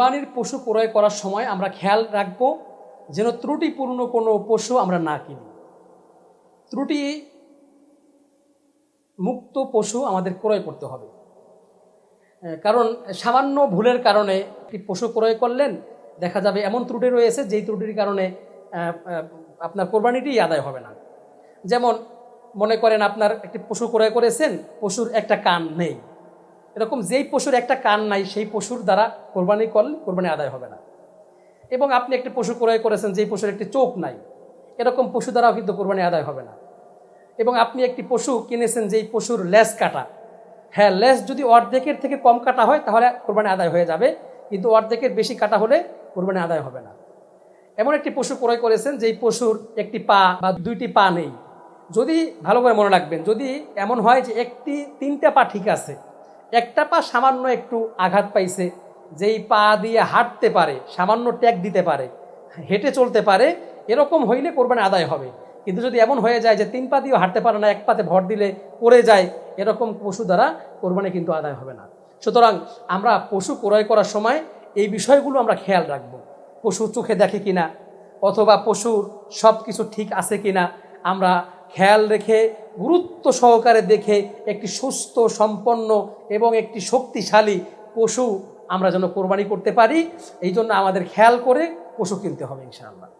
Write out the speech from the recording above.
কোরবানির পশু ক্রয় করার সময় আমরা খেয়াল রাখব যেন ত্রুটিপূর্ণ কোনো পশু আমরা না কিনি। ত্রুটি মুক্ত পশু আমাদের ক্রয় করতে হবে। কারণ সামান্য ভুলের কারণে একটি পশু ক্রয় করলেন, দেখা যাবে এমন ত্রুটি রয়েছে যেই ত্রুটির কারণে আপনার কোরবানিটি আদায় হবে না। যেমন মনে করেন আপনার একটি পশু ক্রয় করেছেন, পশুর একটা কান নেই। এরকম যেই পশুর একটা কান নাই, সেই পশুর দ্বারা কোরবানি করলে কোরবানি আদায় হবে না। এবং আপনি একটি পশু ক্রয় করেছেন, যেই পশুর একটি চোখ নাই, এরকম পশু দ্বারাও কিন্তু কোরবানি আদায় হবে না। এবং আপনি একটি পশু কিনেছেন, যেই পশুর লেস কাটা। হ্যাঁ লেস যদি অর্ধেকের থেকে কম কাটা হয়, তাহলে কোরবানি আদায় হয়ে যাবে। কিন্তু অর্ধেকের বেশি কাটা হলে কোরবানি আদায় হবে না। এমন একটি পশু ক্রয় করেছেন, যেই পশুর একটি পা বা দুইটি পা নেই। যদি, ভালো করে মনে রাখবেন, যদি এমন হয় যে একটি, তিনটা পা ঠিক আছে একটা পা সামান্য একটু আঘাত পাইছে, যেই পা দিয়ে হাঁটতে পারে, সামান্য ট্যাগ দিতে পারে, হেঁটে চলতে পারে, এরকম হইলে কোরবানি আদায় হবে। কিন্তু যদি এমন হয়ে যায় যে তিন পা দিয়েও হাঁটতে পারে না, এক পাতে ভর দিলে পড়ে যায়, এরকম পশু দ্বারা কোরবানি কিন্তু আদায় হবে না। সুতরাং আমরা পশু ক্রয় করার সময় এই বিষয়গুলো আমরা খেয়াল রাখব। পশু চোখে দেখে কিনা, অথবা পশুর সব কিছু ঠিক আছে কিনা, আমরা খেয়াল রেখে, গুরুত্ব সহকারে দেখে একটি সুস্থ, সম্পন্ন এবং একটি শক্তিশালী পশু আমরা যেন কোরবানি করতে পারি এই জন্য আমাদের খেয়াল করে পশু কিনতে হবে ইনশাআল্লাহ।